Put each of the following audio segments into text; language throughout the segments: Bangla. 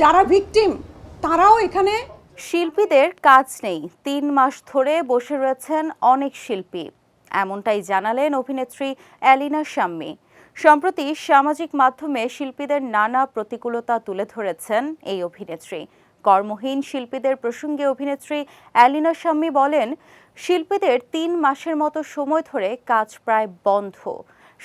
যারা ভিকটিম, তারাও এখানে শিল্পীদের কাজ নেই। তিন মাস ধরে বসে রয়েছেন অনেক শিল্পী। এমনটাই জানালেন অভিনেত্রী অ্যালিনা শাম্মী। সম্প্রতি সামাজিক মাধ্যমে শিল্পীদের নানা প্রতিকূলতা তুলে ধরেছেন এই অভিনেত্রী। কর্মহীন শিল্পীদের প্রসঙ্গে অভিনেত্রী অ্যালিনা শাম্মী বলেন, শিল্পীদের তিন মাসের মতো সময় ধরে কাজ প্রায় বন্ধ।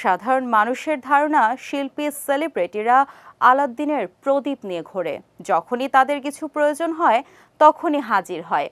সাধারণ মানুষের ধারণা, শিল্পী, সেলিব্রিটিরা আলাদ্দিনের প্রদীপ নিয়ে ঘোরে। যখনই তাদের কিছু প্রয়োজন হয়, তখনই হাজির হয়।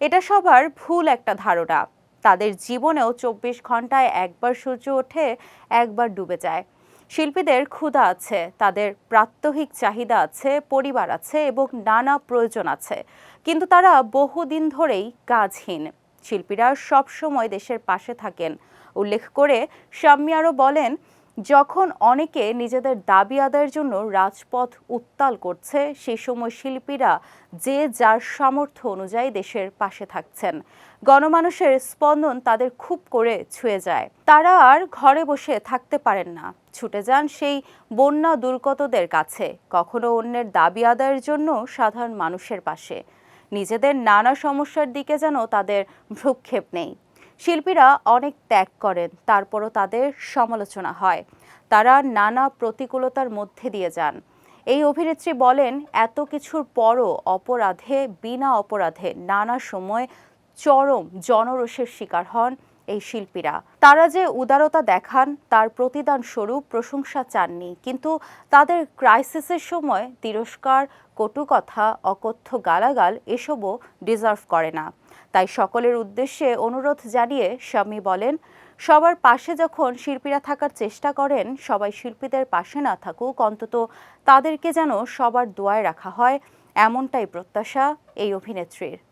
এটা সবার ভুল একটা ধারণা। তাদের জীবনেও চব্বিশ ঘন্টায় একবার সূর্য ওঠে, একবার ডুবে যায়। শিল্পীদের ক্ষুধা আছে, তাদের প্রাত্যহিক চাহিদা আছে, পরিবার আছে এবং নানা প্রয়োজন আছে। কিন্তু তারা বহুদিন ধরেই কাজহীন। শিল্পীরা সবসময় দেশের পাশে থাকেন। উল্লেখ করে শাম্মী আরও বলেন যখন অনেকে নিজেদের দাবি আদায়ের জন্য রাজপথ উত্তাল করছে সেই সময় শিল্পীরা যে যার সামর্থ্য অনুযায়ী দেশের পাশে থাকছেন। গণমানুষের স্পন্দন তাদের খুব করে ছুঁয়ে যায়। তারা আর ঘরে বসে থাকতে পারেন না। ছুটে যান সেই বন্যা দুর্গতদের কাছে, কখনো অন্যের দাবি আদায়ের জন্য সাধারণ মানুষের পাশে। নিজেদের নানা সমস্যার দিকে যেন তাদের ভ্রুক্ষেপ নেই। শিল্পীরা অনেক ত্যাগ করেন, তারপরও তাদের সমালোচনা হয়। তারা নানা প্রতিকূলতার মধ্যে দিয়ে যান। এই অভিনেত্রী বলেন, এত কিছুর পরও অপরাধে, বিনা অপরাধে নানা সময় চরম জনরোষের শিকার হন এই শিল্পীরা। তারা যে উদারতা দেখান, তার প্রতিদান স্বরূপ প্রশংসা চাননি। কিন্তু তাদের ক্রাইসিসের সময় তিরস্কার কটু কথা অকথ্য গালাগাল এসবও ডিজার্ভ করে না। তাই সকলের উদ্দেশ্যে অনুরোধ জানিয়ে স্বামী বলেন, সবার পাশে যখন শিল্পীরা থাকার চেষ্টা করেন, সবাই শিল্পীদের পাশে না থাকুক, অন্তত তাদেরকে যেন সবার দোয়ায় রাখা হয়, এমনটাই প্রত্যাশা এই অভিনেত্রীর।